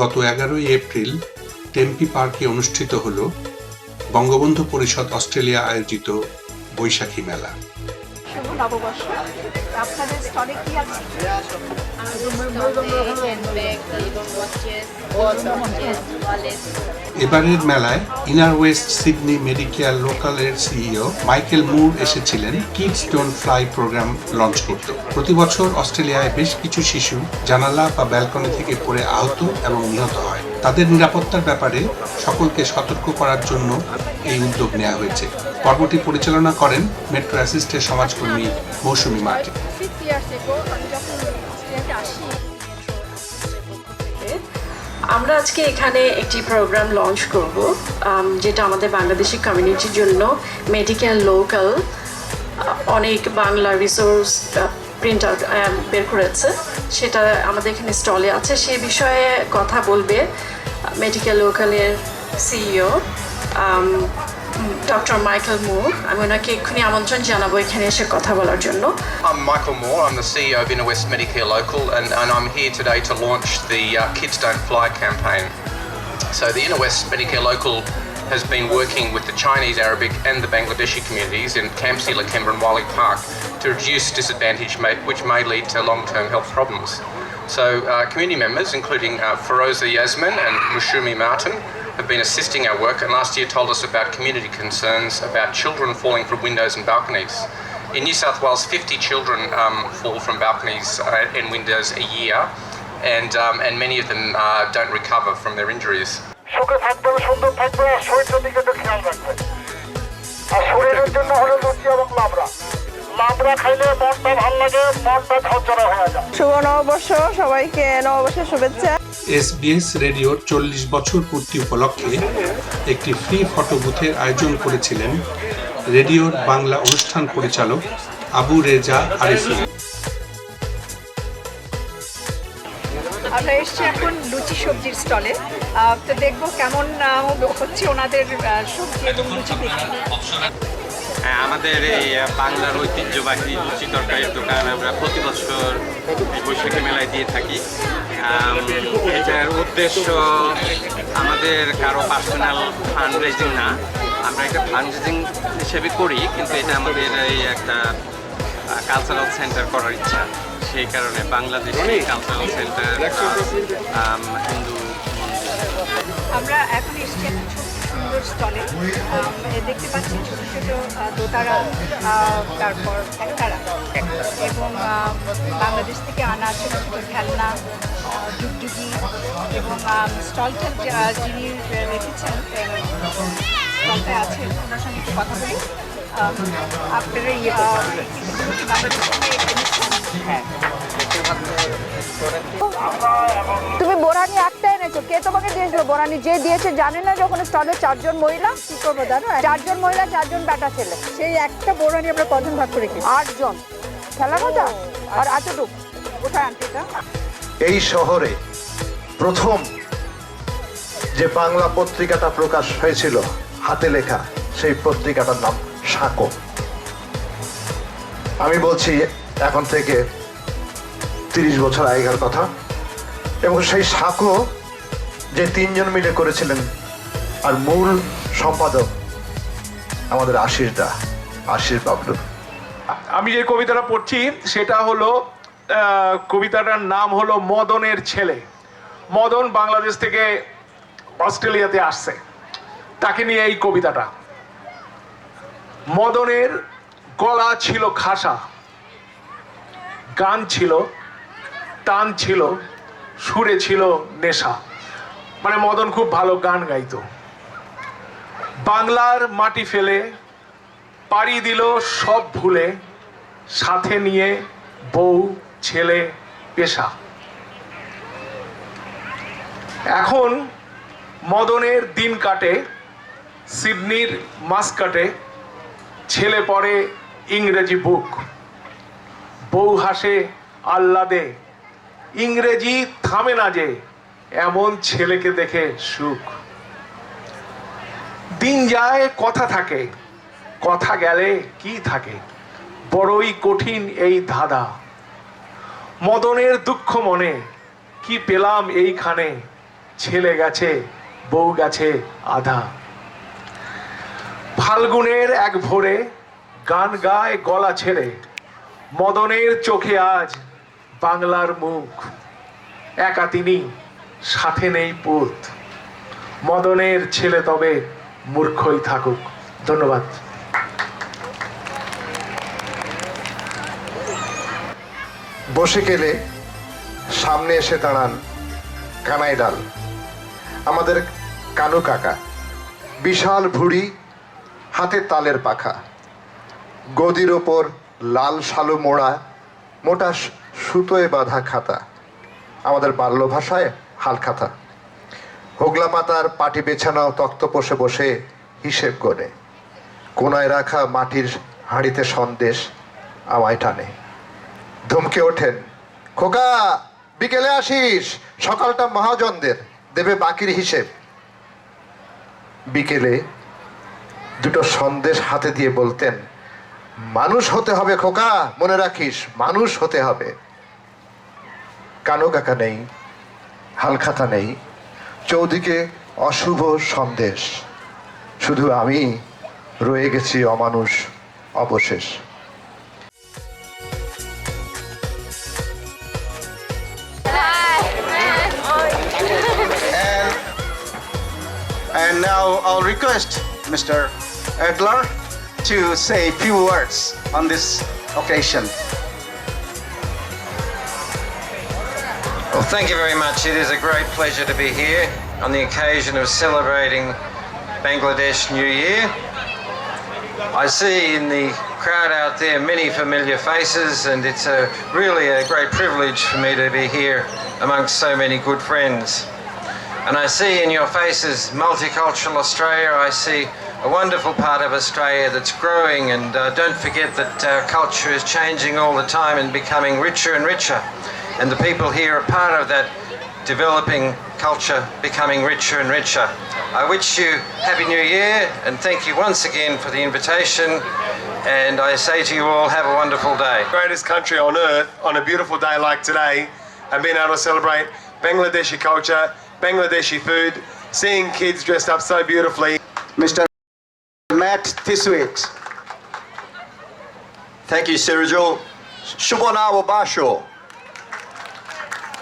গত এগারোই এপ্রিল টেম্পি পার্কে অনুষ্ঠিত হল বঙ্গবন্ধু পরিষদ অস্ট্রেলিয়া আয়োজিত বৈশাখী মেলা। শুভ নববর্ষ। এবারের মেলায় ইনার ওয়েস্ট সিডনি মেডিকেয়ার লোকালের সিইও মাইকেল মুর এসেছিলেন kids don't fly programme launch করতে। প্রতি বছর অস্ট্রেলিয়ায় বেশ কিছু শিশু জানালা বা ব্যালকনি থেকে পড়ে আহত এবং নিহত হয়। তাদের নিরাপত্তার ব্যাপারে সকলকে সতর্ক করার জন্য এই উদ্যোগ নেওয়া হয়েছে। পর্বটি পরিচালনা করেন মেট্রো অ্যাসিস্টের সমাজকর্মী মৌসুমী আসি আমরা আজকে এখানে একটি প্রোগ্রাম লঞ্চ করব যেটা আমাদের বাংলাদেশি কমিউনিটির জন্য মেডিকেল লোকাল অনেক বাংলা রিসোর্স প্রিন্ট আউট বের করেছে। সেটা আমাদের এখানে স্টলে আছে। সে বিষয়ে কথা বলবে medical লোকালের CEO doctor Michael Moore আমি ওনাকে এক্ষুনি আমন্ত্রণ জানাবো এখানে এসে কথা বলার জন্য I'm Michael Moore. I'm the CEO of Inner West Medicare Local, and, and I'm here today to launch the uh, Kids Don't Fly campaign. So, the Inner West Medicare Local has been working with the Chinese, Arabic, and the Bangladeshi communities in Campsie, Lakemba, and Wiley Park to reduce disadvantage, may, which may lead to long term health problems. So, uh, community members, including uh, Feroza Yasmin and Mushumi Martin, have been assisting our work and last year told us about community concerns about children falling from windows and balconies. In New South Wales, 50 children um, fall from balconies uh, and windows a year, and, um, and many of them uh, don't recover from their injuries. সুখে থাকবেন সুন্দর থাকবে আর শরীরের দিকে একটু খেয়াল রাখবেন আর শরীরের জন্য হলো লুচি এবং লাবড়া লাবড়া খাইলে মনটা ভাল লাগে মনটা ঝরঝরা হয়ে যায় শুভ নববর্ষ সবাইকে নববর্ষের শুভেচ্ছা এসবিএস রেডিওর চল্লিশ বছর পূর্তি উপলক্ষে একটি ফ্রি ফটো বুথের আয়োজন করেছিলেন রেডিওর বাংলা অনুষ্ঠান পরিচালক আবু রেজা আরিফুল। আমরা এসছি এখন লুচি সবজির স্টলে। তো দেখব কেমন হচ্ছে ওনাদের সবজি এবং লুচি বিক্রি। আমাদের এই বাংলার ঐতিহ্যবাহী লুচি তরকারির দোকান আমরা প্রতি বছর বৈশাখী মেলায় দিয়ে থাকি। এটার উদ্দেশ্য আমাদের কারও পার্সোনাল ফান্ড রেজিং না। আমরা একটা ফান্ড রেজিং হিসেবে করি কিন্তু এটা আমাদের এই একটা কালচারাল সেন্টার করার ইচ্ছা। সেই কারণে বাংলাদেশি কালচারাল সেন্টার হিন্দু মন্দির। আমরা এখন এসছি একটা ছোট সুন্দর স্টলে দেখতে পাচ্ছি ছোট ছোট দোতারা তারপর একতারা। এবং বাংলাদেশ থেকে আনা ছোটো ছোটো খেলনা ডুগডুগি এবং স্টলটা যিনি রেখেছেন স্টলটায় আছেন ওনার সঙ্গে একটু কথা বলি। আপনারা ইয়ে? তুমি বোরানি একটা এনেছো? কে তোমাকে দিয়েছিল বোরানি? যে দিয়েছে জানে না যখন স্টলে চারজন মহিলা? কি করব জানো? চারজন মহিলা চারজন বেটা ছেলে। সেই একটা বোরানি আমরা কজন ভাগ করে আটজন। খেলা কথা আর এতটুক কোথায় আন্টিটা এই শহরে প্রথম যে বাংলা পত্রিকাটা প্রকাশ হয়েছিল হাতে লেখা সেই পত্রিকাটার নাম। সাঁকো। আমি বলছি, এখন থেকে তিরিশ বছর আগেকার কথা। এবং সেই সাঁকো যে তিনজন মিলে করেছিলেন, আর মূল সম্পাদক আমাদের আশিস দা, আশিস বাবলু। আমি যে কবিতাটা পড়ছি, সেটা হলো কবিতাটার নাম হলো মদনের ছেলে। মদন বাংলাদেশ থেকে অস্ট্রেলিয়াতে আসছে। তাকে নিয়ে এই কবিতাটা। মদনের গলা ছিল খাসা, গান ছিল, টান ছিল, সুরে ছিল নেশা। মানে মদন খুব ভালো গান গাইতো। বাংলার মাটি ফেলে পাড়ি দিল সব ভুলে, সাথে নিয়ে বউ, ছেলে, পেশা। এখন মদনের দিন কাটে, সিডনির মাসকাটে ছেলে পড়ে ইংরেজি বুক বউ হাসে আহ্লাদে। ইংরেজি থামে না যে, এমন ছেলেকে দেখে সুখ। দিন যায়, কথা থাকে। কথা গেলে কি থাকে? বড়ই কঠিন এই ধাঁধা। মদনের দুঃখ মনে, কি পেলাম এইখানে? ছেলে গেছে, বউ গেছে আধা। ফাল্গুনের এক ভোরে গান গায় গলা ছেড়ে, মদনের চোখে আজ বাংলার মুখ। একা তিনি সাথে নেই পুত। মদনের ছেলে তবে মূর্খই থাকুক। ধন্যবাদ। বসে গেলে সামনে এসে দাঁড়ান কানাই ডাল আমাদের কানু কাকা। বিশাল ভুড়ি হাতে তালের পাখা। গদির ওপর লাল শালু মোড়া, মোটা সুতোয় বাঁধা খাতা। আমাদের বাল্য ভাষায় হালখাতা হোগলা পাতার পাটি বেছানাও তক্তপোষে বসে হিসেব করে কোনায় রাখা মাটির হাঁড়িতে সন্দেশ আমায় টানে। ধমকে ওঠেন, খোকা, বিকেলে আসিস, সকালটা মহাজনদের, দেবে বাকির হিসেব। বিকেলে দুটো সন্দেশ হাতে দিয়ে বলতেন, মানুষ হতে হবে খোকা, মনে রাখিস, মানুষ হতে হবে কানো কাকা নেই, হালখাতা নেই, চৌদিকে অশুভ সন্দেশ শুধু আমি রয়ে গেছি অমানুষ অবশেষ And now I'll request Mr. Edler to say a few words on this occasion. Well, thank you very much. It is a great pleasure to be here on the occasion of celebrating Bangladesh New Year. I see in the crowd out there many familiar faces, and it's a, really a great privilege for me to be here amongst so many good friends. And I see in your faces multicultural Australia. I see a wonderful part of Australia that's growing, and uh, don't forget that uh, culture is changing all the time and becoming richer and richer. And the people here are part of that developing culture becoming richer and richer. I wish you Happy New Year and thank you once again for the invitation. And I say to you all, have a wonderful day. greatest country on earth on a beautiful day like today and being able to celebrate Bangladeshi culture, Bangladeshi food, seeing kids dressed up so beautifully. Matt Thiswit. Thank you, Cyril. Shubhanawa Basho.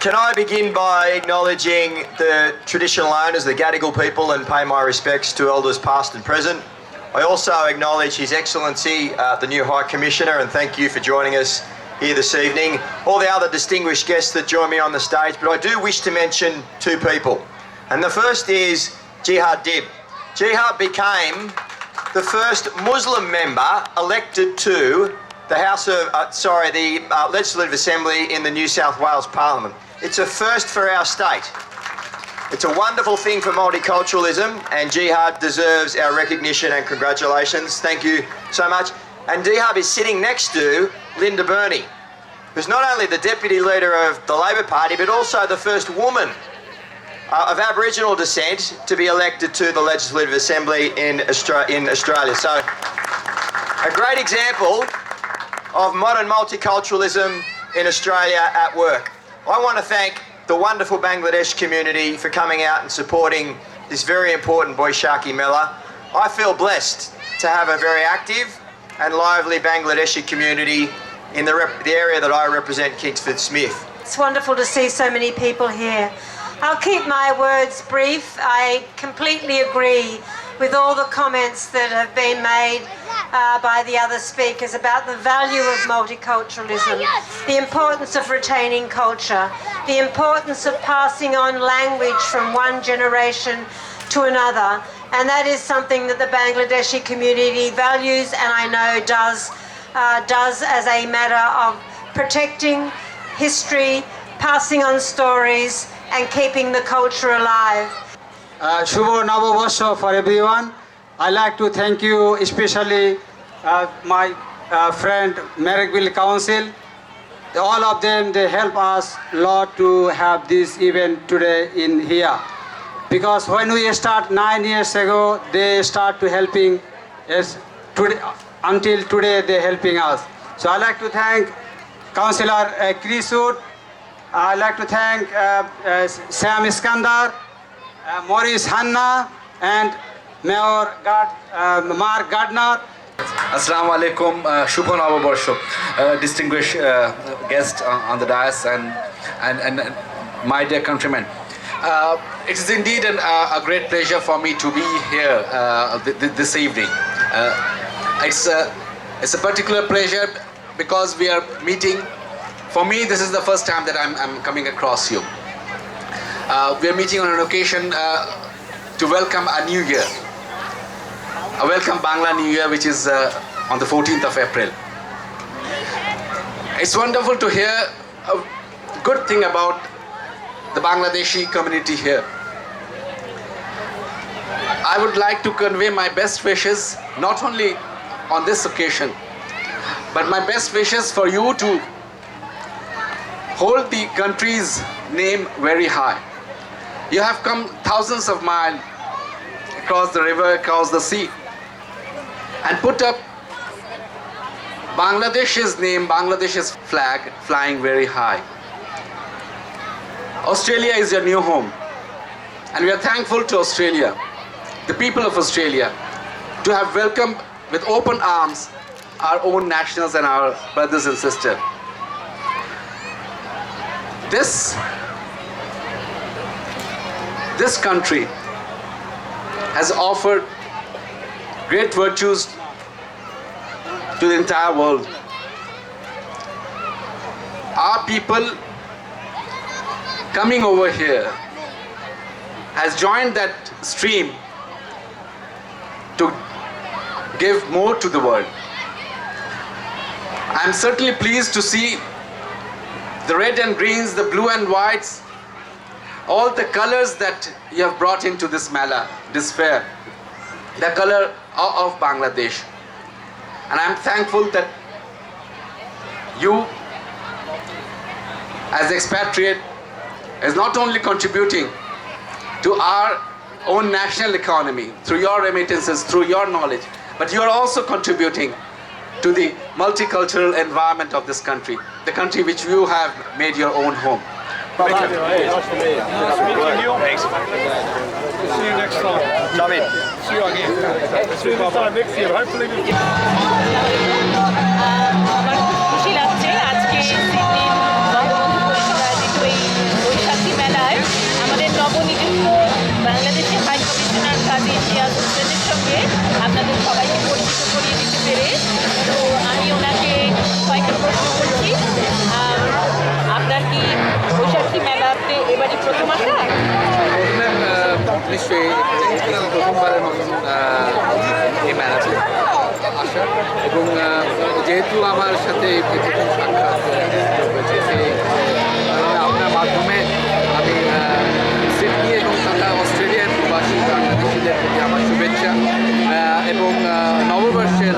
Can I begin by acknowledging the traditional owners, the Gadigal people, and pay my respects to elders past and present? I also acknowledge His Excellency, uh, the new High Commissioner, and thank you for joining us here this evening. All the other distinguished guests that join me on the stage, but I do wish to mention two people. And the first is Jihad Dib. Jihad became the first Muslim member elected to the House of, uh, sorry, the uh, Legislative Assembly in the New South Wales Parliament. It's a first for our state. It's a wonderful thing for multiculturalism, and Jihad deserves our recognition and congratulations. Thank you so much. And Jihad is sitting next to Linda Burney, who's not only the deputy leader of the Labor Party, but also the first woman uh, of Aboriginal descent to be elected to the Legislative Assembly in, Austra- in Australia. So, a great example of modern multiculturalism in Australia at work. I want to thank the wonderful Bangladesh community for coming out and supporting this very important Boishaki Mela. I feel blessed to have a very active and lively Bangladeshi community in the, rep- the area that I represent, Kingsford Smith. It's wonderful to see so many people here. I'll keep my words brief. I completely agree with all the comments that have been made uh, by the other speakers about the value of multiculturalism, the importance of retaining culture, the importance of passing on language from one generation to another. And that is something that the Bangladeshi community values and I know does, uh, does as a matter of protecting history, passing on stories, and keeping the culture alive. uh, Shubho for everyone. I like to thank you, especially uh, my uh, friend Merrickville Council. All of them, they help us a lot to have this event today in here. Because when we start nine years ago, they start to helping us today, until today they're helping us. So I like to thank Councillor uh, Krisut. I'd like to thank uh, uh, Sam Iskandar, uh, Maurice Hanna, and Mayor uh, Mark Gardner. Assalamu alaikum, uh, Shubho Navabarsho, uh, distinguished uh, guest on, on the dais and, and, and and my dear countrymen. Uh, it is indeed an, uh, a great pleasure for me to be here uh, th- th- this evening. Uh, it's, a, it's a particular pleasure because we are meeting. For me, this is the first time that I'm, I'm coming across you. Uh, we are meeting on an occasion uh, to welcome a new year. A welcome Bangla New Year, which is uh, on the 14th of April. It's wonderful to hear a good thing about the Bangladeshi community here. I would like to convey my best wishes not only on this occasion, but my best wishes for you to hold the country's name very high. You have come thousands of miles across the river, across the sea, and put up Bangladesh's name, Bangladesh's flag flying very high. Australia is your new home, and we are thankful to Australia, the people of Australia, to have welcomed with open arms our own nationals and our brothers and sisters. This this country has offered great virtues to the entire world. Our people coming over here has joined that stream to give more to the world. I'm certainly pleased to see the red and greens, the blue and whites, all the colors that you have brought into this mela, this fair, the color of Bangladesh. And I'm thankful that you, as expatriate, is not only contributing to our own national economy through your remittances, through your knowledge, but you are also contributing to the multicultural environment of this country, the country which you have made your own home. Thank you. Nice meeting you. Thanks. See you next time. Love it. See you again. See you this time next year. Hopefully we আমার খুব খুশি লাগছে আজকে সিডনির বঙ্গবন্ধু পরিষদ আয়োজিত এই বৈশাখী মেলায় আমাদের নবনিযুক্ত বাংলাদেশের হাই কমিশনার কাজী ইমতিয়াজ হোসেনের সঙ্গে আপনাদের সবাইকে পরিচিত করিয়ে দিতে পেরে তো আমি ওনাকে মেলাতে এবারই প্রথম আসা? নিশ্চয়ই প্রথমবারের মতন এই এবং যেহেতু আমার সাথে প্রথম সাক্ষাৎ হয়েছে, সেই আপনার মাধ্যমে আমি সিডনি এবং তথা অস্ট্রেলিয়ার প্রবাসী বাংলাদেশিদের প্রতি আমার শুভেচ্ছা এবং নববর্ষের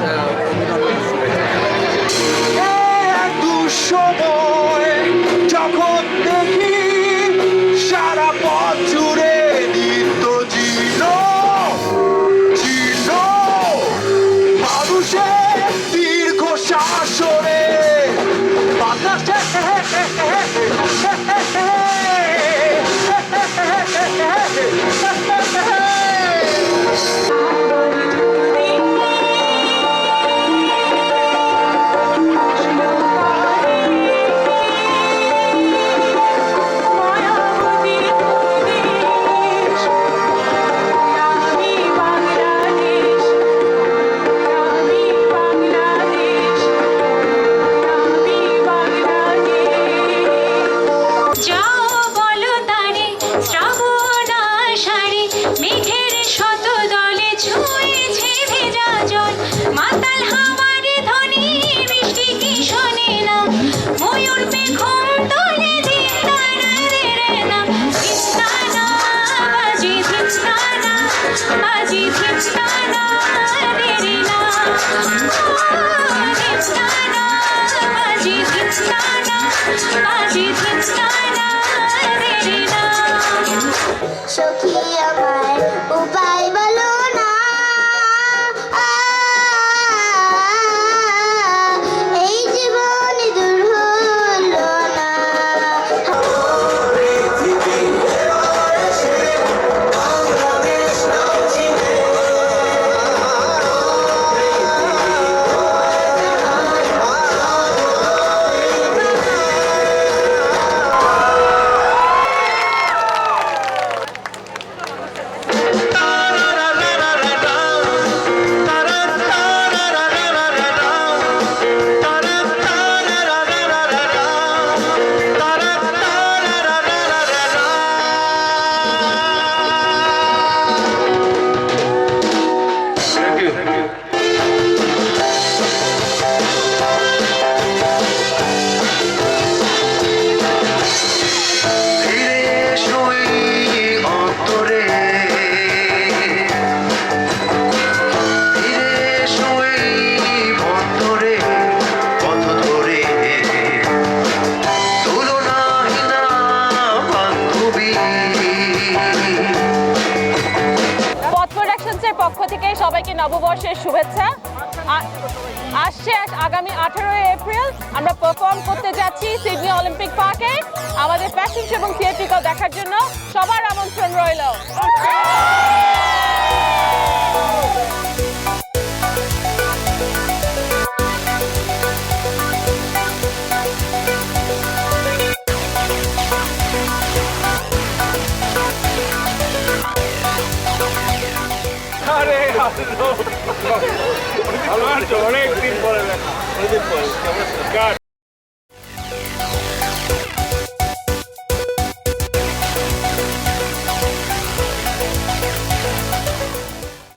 নববর্ষের শুভেচ্ছা। আসছে আগামী আঠেরোই এপ্রিল। আমরা পারফর্ম করতে যাচ্ছি সিডনি অলিম্পিক পার্কে আমাদের ফ্যাশন এবং থিয়েট্রিক্যাল দেখার জন্য সবার আমন্ত্রণ রইল।